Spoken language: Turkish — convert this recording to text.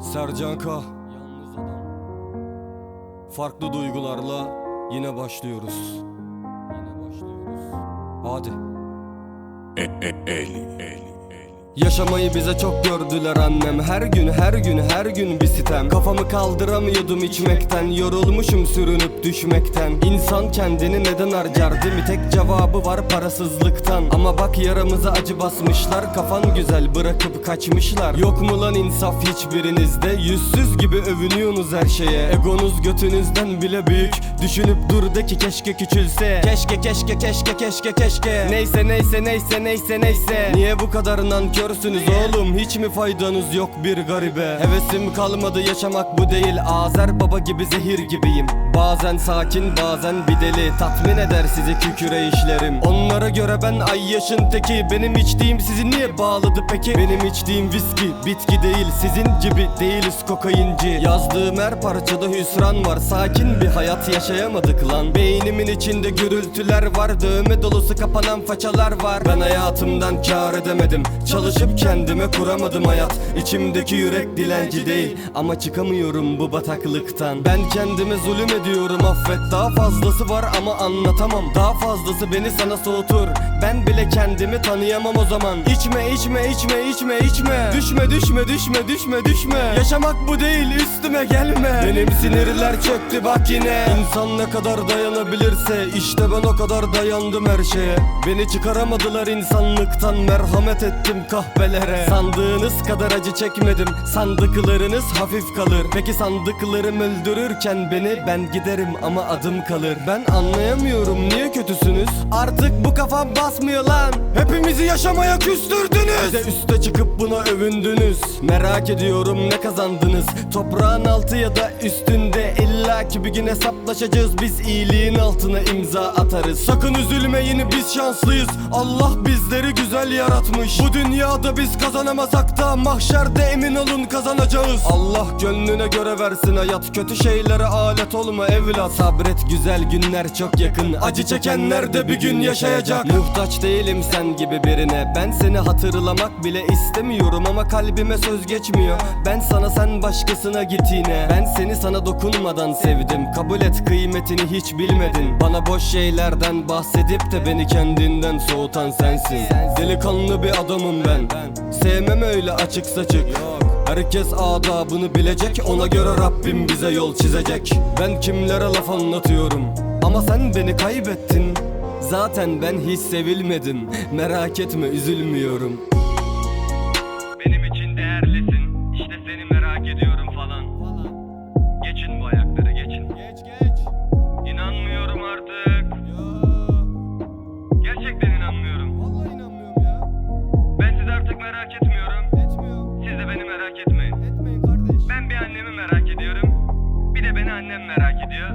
Sercan K. Yalnız adam. Farklı duygularla yine başlıyoruz. Yine başlıyoruz. Hadi. E, e, Eli, Eli. Yaşamayı bize çok gördüler annem. Her gün her gün her gün bir sitem. Kafamı kaldıramıyordum içmekten. Yorulmuşum sürünüp düşmekten. İnsan kendini neden harcar değil mi? Tek cevabı var parasızlıktan. Ama bak yaramıza acı basmışlar. Kafan güzel bırakıp kaçmışlar. Yok mu lan insaf hiçbirinizde? Yüzsüz gibi övünüyorsunuz her şeye. Egonuz götünüzden bile büyük. Düşünüp dur de ki keşke küçülse. Keşke keşke keşke keşke keşke. Neyse neyse neyse neyse neyse. Niye bu kadar nankörsünüz oğlum Hiç mi faydanız yok bir garibe? Hevesim kalmadı yaşamak bu değil. Azer baba gibi zehir gibiyim Bazen sakin bazen bir deli. Tatmin eder sizi küküre işlerim. Onlara göre ben ay yaşın teki. Benim içtiğim sizi niye bağladı peki? Benim içtiğim viski bitki değil Sizin gibi değiliz kokainci. Yazdığım her parçada hüsran var. Sakin bir hayat yaşayamadık lan. Beynimin içinde gürültüler var. Dövme dolusu kapanan façalar var. Ben hayatımdan kar edemedim. Çalışıp kendime kuramadım hayat. İçimdeki yürek dilenci değil. Ama çıkamıyorum bu bataklıktan. Ben kendime zulüm ediyorum affet. Daha fazlası var ama anlatamam. Daha fazlası beni sana soğutur. Ben bile kendimi tanıyamam o zaman. İçme içme içme içme içme. Düşme düşme düşme düşme düşme. Yaşamak bu değil üstüme gelme. Benim sinirler çöktü bak yine. İnsan ne kadar dayanabilirse işte ben o kadar dayandım her şeye. Beni çıkaramadılar insanlıktan merhamet ettim kahvelere Sandığınız kadar acı çekmedim sandıklarınız hafif kalır. Peki sandıklarım öldürürken beni ben giderim ama adım kalır. Ben anlayamıyorum niye kötüsünüz? Artık bu kafam basmıyor lan. Hepimizi yaşamaya küstürdünüz. Bize üste çıkıp buna övündünüz. Merak ediyorum ne kazandınız? Toprağın altı ya da üstünde illa ki bir gün hesaplaşacağız. Biz iyiliğin altına imza atarız. Sakın üzülmeyin biz şanslıyız. Allah bizleri güzel yaratmış. Bu dünyada biz kazanamasak da Mahşerde emin olun kazanacağız. Allah gönlüne göre versin hayat. Kötü şeylere alet olma evlat Sabret. Güzel günler çok yakın. Acı çekenler de bir gün yaşayacak. Muhtaç değilim sen gibi birine. Ben seni hatırlamak bile istemiyorum Ama kalbime söz geçmiyor. Ben sana sen başkasına git yine. Ben seni sana dokunmadan sevdim. Kabul et kıymetini hiç bilmedin. Bana boş şeylerden bahsedip de Beni kendinden soğutan sensin. Delikanlı bir adamım ben. Sevmem öyle açık saçık Herkes adabını bilecek Ona göre Rabbim bize yol çizecek. Ben kimlere laf anlatıyorum? Ama sen beni kaybettin. Zaten ben hiç sevilmedim. Merak etme üzülmüyorum. Benim için değerlisin. İşte seni merak ediyorum annem merak ediyor.